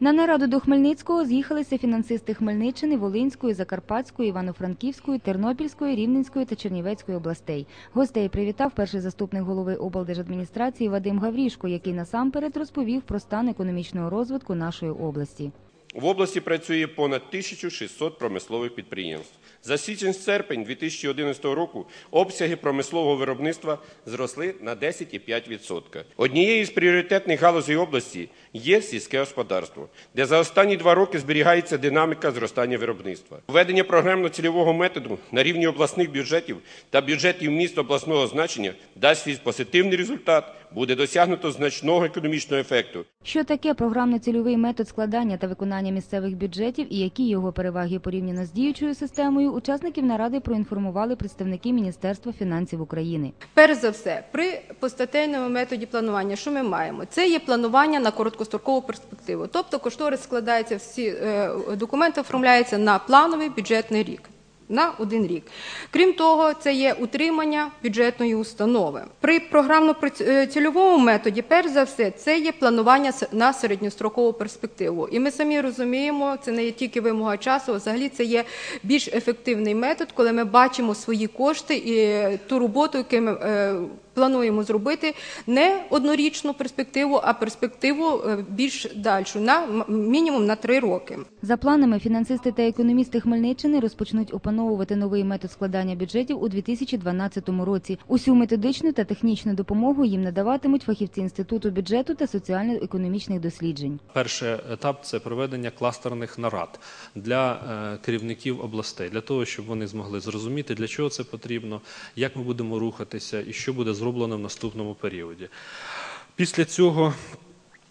На нараду до Хмельницького з'їхалися фінансисти Хмельниччини, Волинської, Закарпатської, Івано-Франківської, Тернопільської, Рівненської та Чернівецької областей. Гостей привітав перший заступник голови облдержадміністрації Вадим Гаврішко, який насамперед розповів про стан економічного розвитку нашої області. В області працює понад 1600 промислових підприємств. За січень-серпень 2011 року обсяги промислового виробництва зросли на 10,5%. Однією з пріоритетних галузей області є сільське господарство, де за останні два роки зберігається динаміка зростання виробництва. Введення програмно-цільового методу на рівні обласних бюджетів та бюджетів міст обласного значення дасть свій позитивний результат, буде досягнуто значного економічного ефекту. Що таке програмно-цільовий метод складання та виконання місцевих бюджетів і які його переваги порівняно з діючою системою, учасників наради проінформували представники Міністерства фінансів України. Перш за все, при постатейному методі планування, що ми маємо? Це є планування на короткострокову перспективу. Тобто кошторис складається, всі е, документи оформляються на плановий бюджетний рік. На один рік. Крім того, це є утримання бюджетної установи. При програмно-цільовому методі, перш за все, це є планування на середньострокову перспективу. І ми самі розуміємо, це не є тільки вимога часу, а взагалі це є більш ефективний метод, коли ми бачимо свої кошти і ту роботу, яку ми е, плануємо зробити, не однорічну перспективу, а перспективу е, більш дальшу, на мінімум на три роки. За планами, фінансисти та економісти Хмельниччини розпочнуть опановувати новий метод складання бюджетів у 2012 році. Усю методичну та технічну допомогу їм надаватимуть фахівці інституту бюджету та соціально-економічних досліджень. Перший етап це проведення кластерних нарад для е, керівників областей, для того, щоб вони змогли зрозуміти, для чого це потрібно, як ми будемо рухатися і що буде зроблено в наступному періоді. Після цього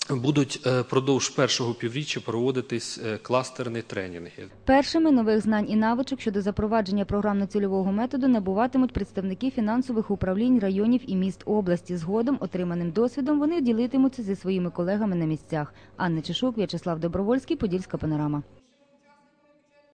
будуть е, продовж першого півріччя проводитись е, кластерні тренінги. Першими нових знань і навичок щодо запровадження програмно-цільового методу набуватимуть представники фінансових управлінь районів і міст області. Згодом отриманим досвідом вони ділитимуться зі своїми колегами на місцях. Анна Чешук, В'ячеслав Добровольський, Подільська панорама.